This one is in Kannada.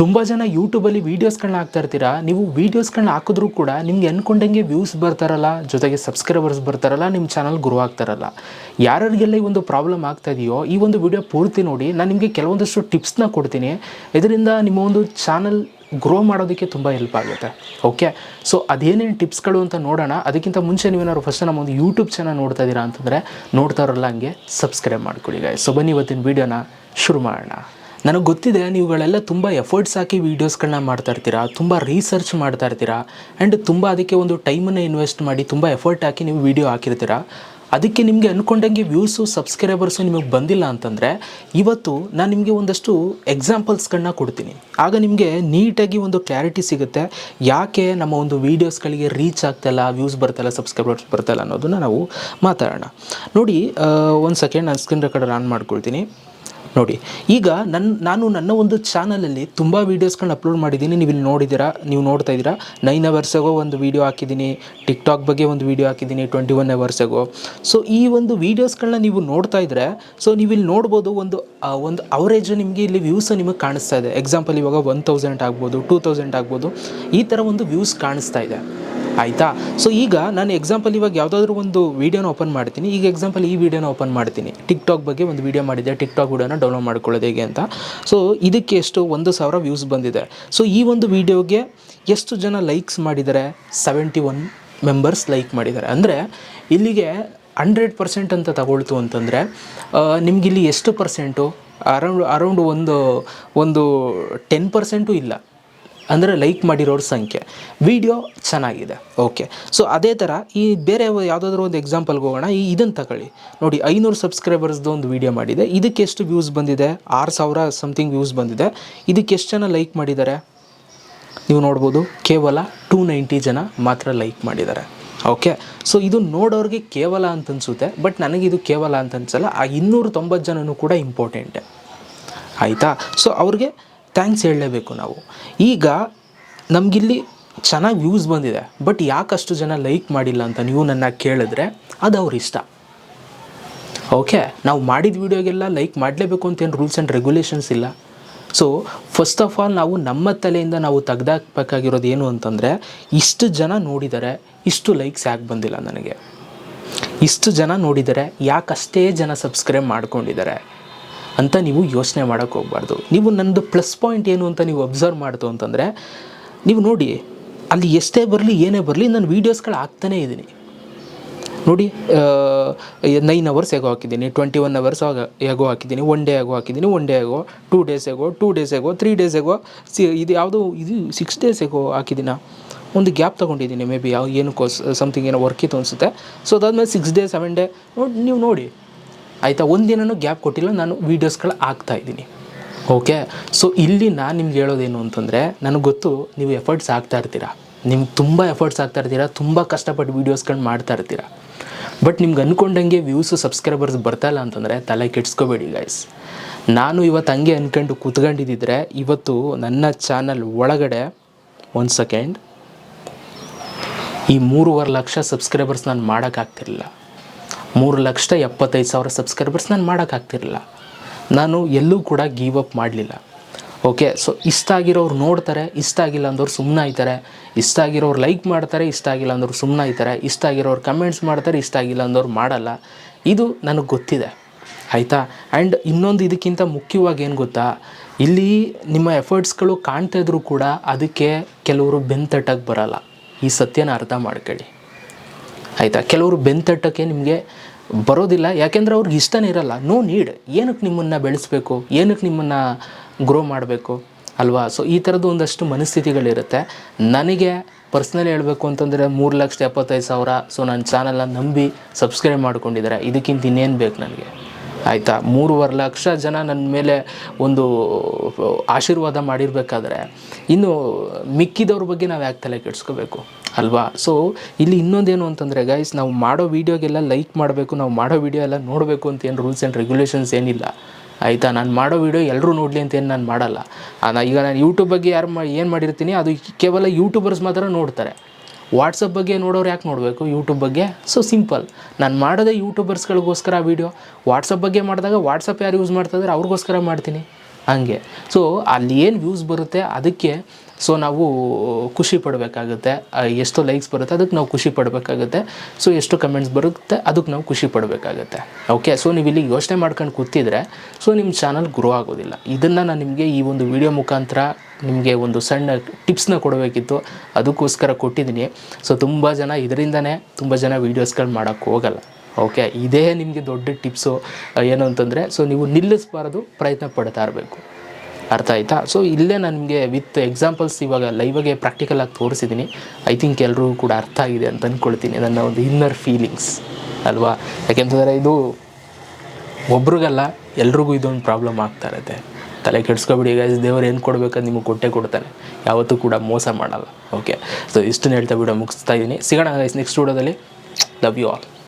ತುಂಬ ಜನ ಯೂಟ್ಯೂಬಲ್ಲಿ ವೀಡಿಯೋಸ್ಗಳನ್ನ ಹಾಕ್ತಾ ಇರ್ತೀರಾ? ನೀವು ವೀಡಿಯೋಸ್ಗಳನ್ನ ಹಾಕಿದ್ರೂ ಕೂಡ ನಿಮ್ಗೆ ಅನ್ಕೊಂಡಂಗೆ ವ್ಯೂಸ್ ಬರ್ತಾರಲ್ಲ, ಜೊತೆಗೆ ಸಬ್ಸ್ಕ್ರೈಬರ್ಸ್ ಬರ್ತಾರಲ್ಲ ನಿಮ್ಮ ಚಾನಲ್ ಗ್ರೋ ಆಗ್ತಾರಲ್ಲ ಯಾರ್ಯಾರಿಗೆಲ್ಲ ಈ ಒಂದು ಪ್ರಾಬ್ಲಮ್ ಆಗ್ತಾ ಇದೆಯೋ, ಈ ಒಂದು ವಿಡಿಯೋ ಪೂರ್ತಿ ನೋಡಿ, ನಾನು ನಿಮಗೆ ಕೆಲವೊಂದಷ್ಟು ಟಿಪ್ಸ್ನ ಕೊಡ್ತೀನಿ. ಇದರಿಂದ ನಿಮ್ಮ ಒಂದು ಚಾನಲ್ ಗ್ರೋ ಮಾಡೋದಕ್ಕೆ ತುಂಬ ಹೆಲ್ಪ್ ಆಗುತ್ತೆ. ಓಕೆ ಸೊ ಅದೇನೇನು ಟಿಪ್ಸ್ಗಳು ಅಂತ ನೋಡೋಣ. ಅದಕ್ಕಿಂತ ಮುಂಚೆ ನೀವೇನಾದ್ರು ಫಸ್ಟ್ ನಮ್ಮ ಒಂದು ಯೂಟ್ಯೂಬ್ ಚಾನಲ್ ನೋಡ್ತಾ ಇದ್ದೀರಾ ಅಂತಂದರೆ ನೋಡ್ತಾ ಇರೋಲ್ಲ ಹಂಗೆ ಸಬ್ಸ್ಕ್ರೈಬ್ ಮಾಡ್ಕೊಳ್ಳಿ ಗಾಯ್ಸ್ ಸೊ ಬನ್ನಿ ಇವತ್ತಿನ ವೀಡಿಯೋನ ಶುರು ಮಾಡೋಣ. ನನಗೆ ಗೊತ್ತಿದೆ, ನೀವುಗಳೆಲ್ಲ ತುಂಬ ಎಫರ್ಟ್ಸ್ ಹಾಕಿ ವೀಡಿಯೋಸ್ಗಳನ್ನ ಮಾಡ್ತಾ ಇರ್ತೀರಾ, ತುಂಬ ರೀಸರ್ಚ್ ಮಾಡ್ತಾ ಇರ್ತೀರಾ ಆ್ಯಂಡ್ ತುಂಬ ಅದಕ್ಕೆ ಒಂದು ಟೈಮನ್ನು ಇನ್ವೆಸ್ಟ್ ಮಾಡಿ ತುಂಬ ಎಫರ್ಟ್ ಹಾಕಿ ನೀವು ವೀಡಿಯೋ ಹಾಕಿರ್ತೀರಾ. ಅದಕ್ಕೆ ನಿಮಗೆ ಅಂದ್ಕೊಂಡಂಗೆ ವ್ಯೂಸು ಸಬ್ಸ್ಕ್ರೈಬರ್ಸು ನಿಮಗೆ ಬಂದಿಲ್ಲ ಅಂತಂದರೆ, ಇವತ್ತು ನಾನು ನಿಮಗೆ ಒಂದಷ್ಟು ಎಕ್ಸಾಂಪಲ್ಸ್ಗಳನ್ನ ಕೊಡ್ತೀನಿ. ಆಗ ನಿಮಗೆ ನೀಟಾಗಿ ಒಂದು ಕ್ಲಾರಿಟಿ ಸಿಗುತ್ತೆ, ಯಾಕೆ ನಮ್ಮ ಒಂದು ವೀಡಿಯೋಸ್ಗಳಿಗೆ ರೀಚ್ ಆಗ್ತಾಯಿಲ್ಲ ವ್ಯೂಸ್ ಬರ್ತಾಯಿಲ್ಲ ಸಬ್ಸ್ಕ್ರೈಬರ್ಸ್ ಬರ್ತಾಯಿಲ್ಲ ಅನ್ನೋದನ್ನ ನಾವು ಮಾತಾಡೋಣ. ನೋಡಿ ಒಂದು ಸೆಕೆಂಡ್ ನಾನು ಸ್ಕ್ರೀನ್ ರೆಕಾರ್ಡರ್ ಆನ್ ಮಾಡ್ಕೊಳ್ತೀನಿ. ನೋಡಿ, ಈಗ ನನ್ನ ನಾನು ನನ್ನ ಒಂದು ಚಾನಲಲ್ಲಿ ತುಂಬ ವೀಡಿಯೋಸ್ಗಳನ್ನ ಅಪ್ಲೋಡ್ ಮಾಡಿದ್ದೀನಿ. ನೀವು ಇಲ್ಲಿ ನೋಡಿದ್ದೀರಾ, ನೀವು ನೋಡ್ತಾ ಇದ್ದೀರಾ. ನೈನ್ ಅವರ್ಸಾಗೋ ಒಂದು ವೀಡಿಯೋ ಹಾಕಿದ್ದೀನಿ. ಟಿಕ್ಟಾಕ್ ಬಗ್ಗೆ ಒಂದು ವೀಡಿಯೋ ಹಾಕಿದ್ದೀನಿ ಟ್ವೆಂಟಿ ಒನ್ ಅವರ್ಸಾಗೋ ಸೊ ಈ ಒಂದು ವೀಡಿಯೋಸ್ಗಳನ್ನ ನೀವು ನೋಡ್ತಾ ಇದ್ದರೆ ಸೊ ನೀವು ಇಲ್ಲಿ ನೋಡ್ಬೋದು ಒಂದು ಒಂದು ಅವರೇಜ್ ನಿಮಗೆ ಇಲ್ಲಿ ವ್ಯೂಸ್ ನಿಮಗೆ ಕಾಣಿಸ್ತಾ ಇದೆ. ಎಕ್ಸಾಂಪಲ್ ಇವಾಗ ಒನ್ ತೌಸಂಡ್ ಆಗ್ಬೋದು ಟೂ ತೌಸಂಡ್ ಆಗ್ಬೋದು. ಈ ಥರ ಒಂದು ವ್ಯೂಸ್ ಕಾಣಿಸ್ತಾ ಇದೆ. ಆಯಿತಾ? ಸೊ ಈಗ ನಾನು ಎಕ್ಸಾಂಪಲ್ ಇವಾಗ ಯಾವುದಾದ್ರೂ ಒಂದು ವೀಡಿಯೋನ ಓಪನ್ ಮಾಡ್ತೀನಿ. ಈಗ ಎಕ್ಸಾಂಪಲ್ ಈ ವಿಡಿಯೋನ ಓಪನ್ ಮಾಡ್ತೀನಿ. ಟಿಕ್ ಟಾಕ್ ಬಗ್ಗೆ ಒಂದು ವೀಡಿಯೋ ಟಿಕ್ ಟಾಕ್ ವಿಡಿಯೋನ ಡೌನ್ಲೋಡ್ ಮಾಡ್ಕೊಳ್ಳೋದು ಹೇಗೆ ಅಂತ. ಸೊ ಇದಕ್ಕೆ ಎಷ್ಟು? ಒಂದು ಸಾವಿರ ವ್ಯೂಸ್ ಬಂದಿದೆ. ಸೊ ಈ ಒಂದು ವೀಡಿಯೋಗೆ ಎಷ್ಟು ಜನ ಲೈಕ್ಸ್ ಮಾಡಿದ್ದಾರೆ ಸೆವೆಂಟಿ ಒನ್ ಮೆಂಬರ್ಸ್ ಲೈಕ್ ಮಾಡಿದ್ದಾರೆ. ಅಂದರೆ, ಇಲ್ಲಿಗೆ ಹಂಡ್ರೆಡ್ ಪರ್ಸೆಂಟ್ ಅಂತ ತಗೊಳ್ತು ಅಂತಂದರೆ ನಿಮಗಿಲ್ಲಿ ಎಷ್ಟು ಪರ್ಸೆಂಟು ಅರೌಂಡ್ ಅರೌಂಡ್ ಒಂದು ಒಂದು ಟೆನ್ ಪರ್ಸೆಂಟು ಇಲ್ಲ. ಅಂದರೆ ಲೈಕ್ ಮಾಡಿರೋರ ಸಂಖ್ಯೆ. ವಿಡಿಯೋ ಚೆನ್ನಾಗಿದೆ. ಓಕೆ ಸೊ ಅದೇ ಥರ ಈ ಬೇರೆ ಯಾವುದಾದ್ರೂ ಒಂದು ಎಕ್ಸಾಂಪಲ್ಗೆ ಹೋಗೋಣ. ಈ ಇದನ್ನು ತಗೊಳ್ಳಿ. ನೋಡಿ, ಐನೂರು ಸಬ್ಸ್ಕ್ರೈಬರ್ಸ್ದು ಒಂದು ವೀಡಿಯೋ ಮಾಡಿದೆ. ಇದಕ್ಕೆ ಎಷ್ಟು ವ್ಯೂಸ್ ಬಂದಿದೆ? ಆರು ಸಾವಿರ ಸಮಥಿಂಗ್ ವ್ಯೂಸ್ ಬಂದಿದೆ. ಇದಕ್ಕೆ ಎಷ್ಟು ಜನ ಲೈಕ್ ಮಾಡಿದ್ದಾರೆ? ನೀವು ನೋಡ್ಬೋದು, ಕೇವಲ ಟೂ ನೈಂಟಿ ಜನ ಮಾತ್ರ ಲೈಕ್ ಮಾಡಿದ್ದಾರೆ. ಓಕೆ ಸೊ ಇದು ನೋಡೋರಿಗೆ ಕೇವಲ ಅಂತ ಅನಿಸುತ್ತೆ. ಬಟ್ ನನಗಿದು ಕೇವಲ ಅಂತ ಅನ್ಸಲ್ಲ. ಆ ಇನ್ನೂರು ತೊಂಬತ್ತು ಜನನೂ ಕೂಡ ಇಂಪಾರ್ಟೆಂಟೆ ಆಯಿತಾ? ಸೊ ಅವ್ರಿಗೆ ಥ್ಯಾಂಕ್ಸ್ ಹೇಳಲೇಬೇಕು ನಾವು. ಈಗ ನಮಗಿಲ್ಲಿ ಚೆನ್ನಾಗಿ ವ್ಯೂಸ್ ಬಂದಿದೆ ಬಟ್ ಯಾಕಷ್ಟು ಜನ ಲೈಕ್ ಮಾಡಿಲ್ಲ ಅಂತ ನೀವು ನನ್ನ ಕೇಳಿದ್ರೆ ಅದು ಅವ್ರ ಇಷ್ಟ. ಓಕೆ ನಾವು ಮಾಡಿದ ವೀಡಿಯೋಗೆಲ್ಲ ಲೈಕ್ ಮಾಡಲೇಬೇಕು ಅಂತ ಏನು ರೂಲ್ಸ್ ಆ್ಯಂಡ್ ರೆಗ್ಯುಲೇಷನ್ಸ್ ಇಲ್ಲ. ಸೊ ಫಸ್ಟ್ ಆಫ್ ಆಲ್ ನಾವು ನಮ್ಮ ತಲೆಯಿಂದ ನಾವು ತೆಗ್ದಾಕ್ಬೇಕಾಗಿರೋದು ಏನು ಅಂತಂದರೆ, ಇಷ್ಟು ಜನ ನೋಡಿದರೆ ಇಷ್ಟು ಲೈಕ್ಸ್ ಯಾಕೆ ಬಂದಿಲ್ಲ ನನಗೆ? ಇಷ್ಟು ಜನ ನೋಡಿದರೆ ಯಾಕಷ್ಟೇ ಜನ ಸಬ್ಸ್ಕ್ರೈಬ್ ಮಾಡ್ಕೊಂಡಿದ್ದಾರೆ? ಅಂತ ನೀವು ಯೋಚನೆ ಮಾಡೋಕ್ಕೆ ಹೋಗ್ಬಾರ್ದು. ನೀವು ನನ್ನದು ಪ್ಲಸ್ ಪಾಯಿಂಟ್ ಏನು ಅಂತ ನೀವು ಅಬ್ಸರ್ವ್ ಮಾಡ್ತು ಅಂತಂದರೆ, ನೀವು ನೋಡಿ, ಅಲ್ಲಿ ಎಷ್ಟೇ ಬರಲಿ, ಏನೇ ಬರಲಿ, ನಾನು ವೀಡಿಯೋಸ್ಗಳು ಹಾಕ್ತಾನೇ ಇದ್ದೀನಿ. ನೋಡಿ ನೈನ್ ಅವರ್ಸ್ ಹೇಗೋ ಹಾಕಿದ್ದೀನಿ ಟ್ವೆಂಟಿ ಒನ್ ಅವರ್ಸ್ ಆಗ ಹೇಗೋ ಹಾಕಿದ್ದೀನಿ ಒನ್ ಡೇ ಆಗೋ ಹಾಕಿದ್ದೀನಿ one day ago two days ago two days ago three days ago see, ಇದು ಯಾವುದು, ಇದು ಸಿಕ್ಸ್ ಡೇಸ್ ಹೇಗೋ ಹಾಕಿದ್ದೀನ? ಒಂದು ಗ್ಯಾಪ್ ತೊಗೊಂಡಿದ್ದೀನಿ ಮೇ ಬಿ ಯಾವ ಏನಕ್ಕೋ ಸಮಥಿಂಗ್ ಏನೋ ವರ್ಕ್ ಇತ್ತು ಅನಿಸುತ್ತೆ. ಸೊ ಅದಾದಮೇಲೆ ಸಿಕ್ಸ್ ಡೇ ಸೆವೆನ್ ಡೇ ನೋಡಿ, ನೀವು ನೋಡಿ. ಆಯಿತಾ ಒಂದಿನೂ ಗ್ಯಾಪ್ ಕೊಟ್ಟಿಲ್ಲ, ನಾನು ವೀಡಿಯೋಸ್ಗಳು ಹಾಕ್ತಾ ಇದ್ದೀನಿ. ಓಕೆ ಸೊ ಇಲ್ಲಿ ನಾನು ನಿಮ್ಗೆ ಹೇಳೋದೇನು ಅಂತಂದರೆ, ನನಗೆ ಗೊತ್ತು ನೀವು ಎಫರ್ಟ್ಸ್ ಹಾಕ್ತಾ ಇರ್ತೀರಾ. ನಿಮ್ಗೆ ತುಂಬ ಎಫರ್ಟ್ಸ್ ಹಾಕ್ತಾ ಇರ್ತೀರಾ, ತುಂಬ ಕಷ್ಟಪಟ್ಟು ವೀಡಿಯೋಸ್ಗಳು ಮಾಡ್ತಾ ಇರ್ತೀರಾ. ಬಟ್ ನಿಮ್ಗೆ ಅಂದ್ಕೊಂಡಂಗೆ ವ್ಯೂಸು ಸಬ್ಸ್ಕ್ರೈಬರ್ಸ್ ಬರ್ತಾ ಇಲ್ಲ ಅಂತಂದರೆ, ತಲೆ ಕೆಡ್ಸ್ಕೋಬೇಡಿ ಗೈಸ್ ನಾನು ಇವತ್ತು ಹಂಗೆ ಅಂದ್ಕೊಂಡು ಕೂತ್ಕೊಂಡಿದ್ದಿದ್ರೆ, ಇವತ್ತು ನನ್ನ ಚಾನಲ್ ಒಳಗಡೆ ಒಂದು ಸೆಕೆಂಡ್ ಈ ಮೂರುವರೆ ಲಕ್ಷ ಸಬ್ಸ್ಕ್ರೈಬರ್ಸ್ ನಾನು ಮಾಡೋಕ್ಕಾಗ್ತಿರಲಿಲ್ಲ ಮೂರು ಲಕ್ಷದ ಎಪ್ಪತ್ತೈದು ಸಾವಿರ ಸಬ್ಸ್ಕ್ರೈಬರ್ಸ್ ನಾನು ಮಾಡೋಕ್ಕಾಗ್ತಿರಲಿಲ್ಲ ನಾನು ಎಲ್ಲೂ ಕೂಡ ಗೀವ್ ಅಪ್ ಮಾಡಲಿಲ್ಲ. ಓಕೆ ಸೊ ಇಷ್ಟ ಆಗಿರೋರು ನೋಡ್ತಾರೆ, ಇಷ್ಟ ಆಗಿಲ್ಲ ಅಂದವ್ರು ಸುಮ್ಮನೆ ಆಯ್ತಾರೆ ಇಷ್ಟ ಆಗಿರೋರು ಲೈಕ್ ಮಾಡ್ತಾರೆ, ಇಷ್ಟ ಆಗಿಲ್ಲ ಅಂದವ್ರು ಸುಮ್ಮನೆ ಆಯ್ತಾರೆ ಇಷ್ಟ ಆಗಿರೋರು ಕಮೆಂಟ್ಸ್ ಮಾಡ್ತಾರೆ, ಇಷ್ಟ ಆಗಿಲ್ಲ ಅಂದವ್ರು ಮಾಡಲ್ಲ. ಇದು ನನಗೆ ಗೊತ್ತಿದೆ. ಆಯಿತಾ? ಆ್ಯಂಡ್ ಇನ್ನೊಂದು ಇದಕ್ಕಿಂತ ಮುಖ್ಯವಾಗಿ ಏನು ಗೊತ್ತಾ? ಇಲ್ಲಿ ನಿಮ್ಮ ಎಫರ್ಟ್ಸ್ಗಳು ಕಾಣ್ತಾ ಇದ್ರೂ ಕೂಡ ಅದಕ್ಕೆ ಕೆಲವರು ಬೆಂತಟ್ಟಕ್ಕೆ ಬರಲ್ಲ. ಈ ಸತ್ಯನ ಅರ್ಥ ಮಾಡ್ಕೊಳ್ಳಿ. ಆಯಿತಾ? ಕೆಲವರು ಬೆಂತಟ್ಟಕ್ಕೆ ನಿಮಗೆ ಬರೋದಿಲ್ಲ. ಯಾಕೆಂದ್ರೆ ಅವ್ರಿಗೆ ಇಷ್ಟನೇ ಇರಲ್ಲ. ನೋ ನೀಡ್ ಏನಕ್ಕೆ ನಿಮ್ಮನ್ನು ಬೆಳೆಸಬೇಕು? ಏನಕ್ಕೆ ನಿಮ್ಮನ್ನು ಗ್ರೋ ಮಾಡಬೇಕು? ಅಲ್ವಾ? ಸೊ ಈ ಥರದ್ದು ಒಂದಷ್ಟು ಮನಸ್ಥಿತಿಗಳಿರುತ್ತೆ. ನನಗೆ ಪರ್ಸ್ನಲಿ ಹೇಳಬೇಕು ಅಂತಂದರೆ ಮೂರು ಲಕ್ಷದ ಎಪ್ಪತ್ತೈದು ಸಾವಿರ. ಸೊ ನನ್ನ ಚಾನಲ್ನ ನಂಬಿ ಸಬ್ಸ್ಕ್ರೈಬ್ ಮಾಡ್ಕೊಂಡಿದ್ದಾರೆ. ಇದಕ್ಕಿಂತ ಇನ್ನೇನು ಬೇಕು ನನಗೆ? ಆಯಿತಾ? ಮೂರುವರೆ ಲಕ್ಷ ಜನ ನನ್ನ ಮೇಲೆ ಒಂದು, ಆಶೀರ್ವಾದ ಮಾಡಿರಬೇಕಾದ್ರೆ ಇನ್ನು ಮಿಕ್ಕಿದವ್ರ ಬಗ್ಗೆ ನಾವು ಯಾಕೆ ತಲೆ ಕೆಡಿಸ್ಕೋಬೇಕು, ಅಲ್ವಾ? ಸೊ ಇಲ್ಲಿ ಇನ್ನೊಂದೇನು ಅಂತಂದರೆ ಗೈಸ್ ನಾವು ಮಾಡೋ ವೀಡಿಯೋಗೆಲ್ಲ ಲೈಕ್ ಮಾಡಬೇಕು, ನಾವು ಮಾಡೋ ವೀಡಿಯೋ ಎಲ್ಲ ನೋಡಬೇಕು ಅಂತ ಏನು ರೂಲ್ಸ್ ಆ್ಯಂಡ್ ರೆಗ್ಯುಲೇಷನ್ಸ್ ಏನಿಲ್ಲ. ಆಯಿತಾ? ನಾನು ಮಾಡೋ ವೀಡಿಯೋ ಎಲ್ಲರೂ ನೋಡಲಿ ಅಂತ ಏನು ನಾನು ಮಾಡಲ್ಲ. ಈಗ ನಾನು ಯೂಟ್ಯೂಬ್ ಬಗ್ಗೆ ಯಾರು ಮಾ, ಏನು ಮಾಡಿರ್ತೀನಿ, ಅದು ಕೇವಲ ಯೂಟ್ಯೂಬರ್ಸ್ ಮಾತ್ರ ನೋಡ್ತಾರೆ. ವಾಟ್ಸಪ್ ಬಗ್ಗೆ ನೋಡೋರು ಯಾಕೆ ನೋಡಬೇಕು? ಯೂಟ್ಯೂಬ್ ಬಗ್ಗೆ? ಸೊ ಸಿಂಪಲ್ ನಾನು ಮಾಡೋದೇ ಯೂಟ್ಯೂಬರ್ಸ್ಗಳಿಗೋಸ್ಕರ ವೀಡಿಯೋ ವಾಟ್ಸಪ್ ಬಗ್ಗೆ ಮಾಡಿದಾಗ ವಾಟ್ಸಪ್ ಯಾರು ಯೂಸ್ ಮಾಡ್ತಾಯಿದ್ರೆ ಅವ್ರಿಗೋಸ್ಕರ ಮಾಡ್ತೀನಿ. ಹಂಗೆ. ಸೊ ಅಲ್ಲಿ ಏನು ವ್ಯೂಸ್ ಬರುತ್ತೆ, ಅದಕ್ಕೆ ಸೊ ನಾವು ಖುಷಿ ಪಡಬೇಕಾಗುತ್ತೆ. ಎಷ್ಟು ಲೈಕ್ಸ್ ಬರುತ್ತೆ, ಅದಕ್ಕೆ ನಾವು ಖುಷಿ ಪಡಬೇಕಾಗುತ್ತೆ. ಸೊ ಎಷ್ಟು ಕಮೆಂಟ್ಸ್ ಬರುತ್ತೆ, ಅದಕ್ಕೆ ನಾವು ಖುಷಿ ಪಡಬೇಕಾಗುತ್ತೆ. ಓಕೆ ಸೊ ನೀವು ಇಲ್ಲಿ ಯೋಚನೆ ಮಾಡ್ಕೊಂಡು ಕೂತಿದ್ರೆ ಸೊ ನಿಮ್ಮ ಚಾನಲ್ ಗ್ರೋ ಆಗೋದಿಲ್ಲ. ಇದನ್ನು ನಾನು ನಿಮಗೆ ಈ ಒಂದು ವಿಡಿಯೋ ಮುಖಾಂತರ ನಿಮಗೆ ಒಂದು ಸಣ್ಣ ಟಿಪ್ಸ್ನ ಕೊಡಬೇಕಿತ್ತು. ಅದಕ್ಕೋಸ್ಕರ ಕೊಟ್ಟಿದ್ದೀನಿ. ಸೊ ತುಂಬ ಜನ ಇದರಿಂದನೇ ತುಂಬ ಜನ ವೀಡಿಯೋಸ್ಗಳು ಮಾಡೋಕ್ಕೆ ಹೋಗಲ್ಲ. ಓಕೆ ಇದೇ ನಿಮಗೆ ದೊಡ್ಡ ಟಿಪ್ಸು ಏನು ಅಂತಂದರೆ ಸೊ ನೀವು ನಿಲ್ಲಿಸಬಾರ್ದು, ಪ್ರಯತ್ನ ಪಡ್ತಾ ಇರಬೇಕು. ಅರ್ಥ ಆಯಿತಾ? ಸೊ ಇಲ್ಲೇ ನಾನು ನಿಮಗೆ ವಿತ್ ಎಕ್ಸಾಂಪಲ್ಸ್ ಇವಾಗ ಲೈವಾಗೆ ಪ್ರಾಕ್ಟಿಕಲ್ ಆಗಿ ತೋರಿಸಿದ್ದೀನಿ ಐ ಥಿಂಕ್ ಎಲ್ಲರೂ ಕೂಡ ಅರ್ಥ ಆಗಿದೆ ಅಂತ ಅಂದ್ಕೊಳ್ತೀನಿ ನನ್ನ ಒಂದು ಇನ್ನರ್ ಫೀಲಿಂಗ್ಸ್ ಅಲ್ವಾ? ಯಾಕೆಂತಂದರೆ ಇದು ಒಬ್ರಿಗಲ್ಲ, ಎಲ್ರಿಗೂ ಇದೊಂದು ಪ್ರಾಬ್ಲಮ್ ಆಗ್ತಾ ಇರುತ್ತೆ. ತಲೆ ಕೆಡಿಸ್ಕೊಬಿಡಿ ಗೈಸ್ ದೇವ್ರು ಏನು ಕೊಡಬೇಕಂತ ನಿಮಗೆ ಕೊಟ್ಟೆ ಕೊಡ್ತಾನೆ. ಯಾವತ್ತೂ ಕೂಡ ಮೋಸ ಮಾಡಲ್ಲ. ಓಕೆ ಸೊ ಇಷ್ಟನ್ನು ಹೇಳ್ತಾ ಬಿಡೋ ಮುಗಿಸ್ತಾ ಇದ್ದೀನಿ. ಸಿಗೋಣ ಗೈಸ್ ನೆಕ್ಸ್ಟ್ ವಿಡಿಯೋದಲ್ಲಿ ಲವ್ ಯು ಆಲ್